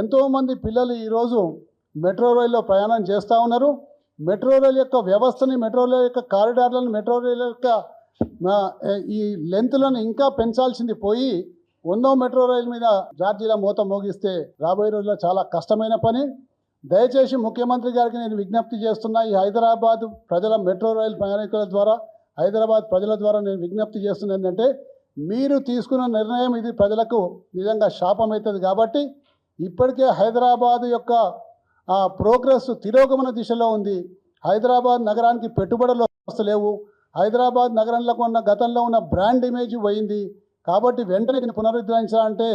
ఎంతోమంది పిల్లలు ఈరోజు మెట్రో రైల్లో ప్రయాణం చేస్తూ ఉన్నారు. మెట్రో రైల్ యొక్క వ్యవస్థని మెట్రో రైల్ యొక్క కారిడార్లను మెట్రో రైల్ యొక్క ఈ లెంత్లను ఇంకా పెంచాల్సింది పోయి వందో మెట్రో రైలు మీద జార్జీల మూత మోగిస్తే రాబోయే రోజుల్లో చాలా కష్టమైన పని. దయచేసి ముఖ్యమంత్రి గారికి నేను విజ్ఞప్తి చేస్తున్నా ఈ హైదరాబాద్ ప్రజల మెట్రో రైలు ప్రయాణికుల ద్వారా హైదరాబాద్ ప్రజల ద్వారా నేను విజ్ఞప్తి చేస్తున్నా ఏంటంటే మీరు తీసుకున్న నిర్ణయం ఇది ప్రజలకు నిజంగా శాపం అవుతుంది కాబట్టి ఇప్పటికే హైదరాబాద్ యొక్క ప్రోగ్రెస్ తిరోగమన దిశలో ఉంది. హైదరాబాద్ నగరానికి పెట్టుబడులు వస్తలేవు. హైదరాబాద్ నగరంలో ఉన్న గతంలో ఉన్న బ్రాండ్ ఇమేజ్ పోయింది. కాబట్టి వెంటనే దీన్ని పునరుద్ధరించాలంటే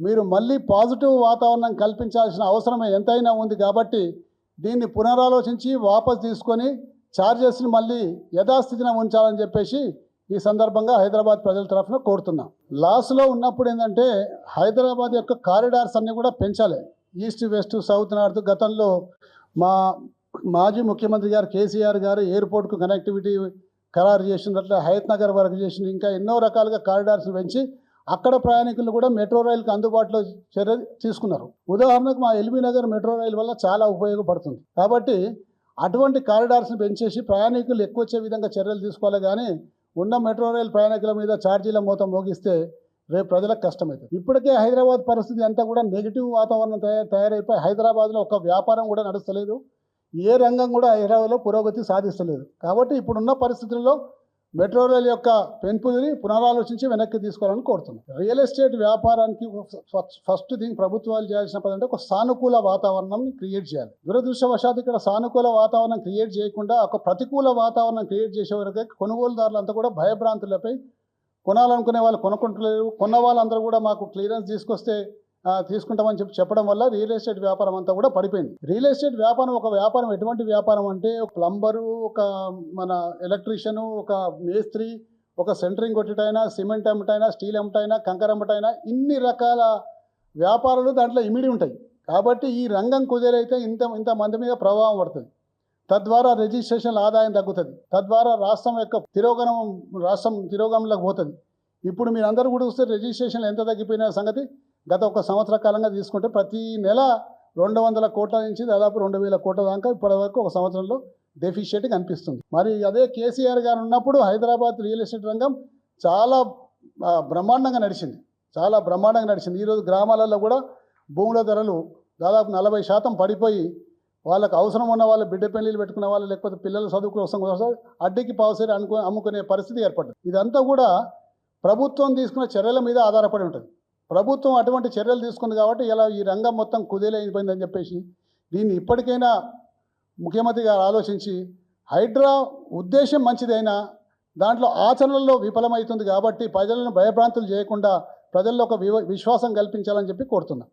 మీరు మళ్ళీ పాజిటివ్ వాతావరణం కల్పించాల్సిన అవసరం ఎంతైనా ఉంది. కాబట్టి దీన్ని పునరాలోచించి వాపస్ తీసుకొని ఛార్జెస్ని మళ్ళీ యథాస్థితిన ఉంచాలని చెప్పేసి ఈ సందర్భంగా హైదరాబాద్ ప్రజల తరఫున కోరుతున్నాం. లాస్లో ఉన్నప్పుడు ఏంటంటే హైదరాబాద్ యొక్క కారిడార్స్ అన్నీ కూడా పెంచాలి. ఈస్ట్ వెస్ట్ సౌత్ నార్త్ గతంలో మా మాజీ ముఖ్యమంత్రి గారు కేసీఆర్ గారు ఎయిర్పోర్ట్కు కనెక్టివిటీ ఖరారు చేసినట్లు హయత్ నగర్ వరకు చేసిన ఇంకా ఎన్నో రకాలుగా కారిడార్స్ పెంచి అక్కడ ప్రయాణికులు కూడా మెట్రో రైలుకి అందుబాటులో చర్య తీసుకున్నారు. ఉదాహరణకు మా ఎల్బీ నగర్ మెట్రో రైలు వల్ల చాలా ఉపయోగపడుతుంది. కాబట్టి అటువంటి కారిడార్స్ని పెంచేసి ప్రయాణికులు ఎక్కువ వచ్చే విధంగా చర్యలు తీసుకోవాలి. కానీ ఉన్న మెట్రో రైలు ప్రయాణికుల మీద ఛార్జీల మూత మోగిస్తే రేపు ప్రజలకు కష్టమవుతుంది ఇప్పటికే హైదరాబాద్ పరిస్థితి అంతా కూడా నెగిటివ్ వాతావరణం తయారు తయారైపోయి హైదరాబాద్లో ఒక వ్యాపారం కూడా నడుస్తలేదు. ఏ రంగం కూడా హైదరాబాద్లో పురోగతి సాధిస్తలేదు. కాబట్టి ఇప్పుడున్న పరిస్థితుల్లో మెట్రో రైల్ యొక్క పెంపుని పునరాలోచించి వెనక్కి తీసుకోవాలని కోరుతున్నాం. రియల్ ఎస్టేట్ వ్యాపారానికి ఫస్ట్ థింగ్ ప్రభుత్వాలు చేయాల్సిన పని అంటే ఒక సానుకూల వాతావరణం క్రియేట్ చేయాలి. దురదృష్టవశాత్తు ఇక్కడ సానుకూల వాతావరణం క్రియేట్ చేయకుండా ఒక ప్రతికూల వాతావరణం క్రియేట్ చేసే వరకే కొనుగోలుదారులంతా కూడా భయభ్రాంతులపై కొనాలనుకునే వాళ్ళు కొనుక్కుంటలేరు. కొన్న వాళ్ళందరూ కూడా మాకు క్లియరెన్స్ తీసుకొస్తే తీసుకుంటామని చెప్పి చెప్పడం వల్ల రియల్ ఎస్టేట్ వ్యాపారం అంతా కూడా పడిపోయింది. రియల్ ఎస్టేట్ వ్యాపారం ఒక వ్యాపారం ఎటువంటి వ్యాపారం అంటే ఒక ప్లంబరు ఒక మన ఎలక్ట్రీషియను ఒక మేస్త్రి ఒక సెంటరింగ్ కొట్టటైనా సిమెంట్ అమ్మటైనా స్టీల్ అమ్మటైనా కంకర అమ్మటైనా ఇన్ని రకాల వ్యాపారాలు దాంట్లో ఇమిడి ఉంటాయి. కాబట్టి ఈ రంగం కుదేరైతే ఇంత ఇంత మంది మీద ప్రభావం పడుతుంది. తద్వారా రిజిస్ట్రేషన్ ఆదాయం తగ్గుతుంది. తద్వారా రాష్ట్రం యొక్క తిరోగమనం రాష్ట్రం తిరోగమనంలోకి పోతుంది. ఇప్పుడు మీరు అందరూ కూడా చూస్తే రిజిస్ట్రేషన్ ఎంత తగ్గిపోయిన సంగతి? గత ఒక సంవత్సర కాలంగా తీసుకుంటే ప్రతి నెల రెండు వందల కోట్ల నుంచి దాదాపు రెండు వేల కోట్ల దాకా ఇప్పటివరకు ఒక సంవత్సరంలో డెఫిషియట్ కనిపిస్తుంది. మరి అదే కేసీఆర్ గారు ఉన్నప్పుడు హైదరాబాద్ రియల్ ఎస్టేట్ రంగం చాలా బ్రహ్మాండంగా నడిచింది. చాలా బ్రహ్మాండంగా నడిచింది. ఈరోజు గ్రామాలలో కూడా భూముల ధరలు దాదాపు నలభై శాతం పడిపోయి వాళ్ళకు అవసరం ఉన్న వాళ్ళు బిడ్డ పెళ్ళిళ్ళు పెట్టుకున్న వాళ్ళు లేకపోతే పిల్లల చదువు కోసం అడ్డికి పావుసేరి అనుకు అమ్ముకునే పరిస్థితి ఏర్పడ్డది. ఇదంతా కూడా ప్రభుత్వం తీసుకున్న చర్యల మీద ఆధారపడి ఉంటుంది. ప్రభుత్వం అటువంటి చర్యలు తీసుకుంది కాబట్టి ఇలా ఈ రంగం మొత్తం కుదేలైపోయిందని చెప్పేసి దీన్ని ఇప్పటికైనా ముఖ్యమంత్రి గారు ఆలోచించి హైడ్రా ఉద్దేశం మంచిదైనా దాంట్లో ఆచరణలో విఫలమవుతుంది కాబట్టి ప్రజలను భయభ్రాంతులు చేయకుండా ప్రజల్లో ఒక వివ- విశ్వాసం కల్పించాలని చెప్పి కోరుతున్నాను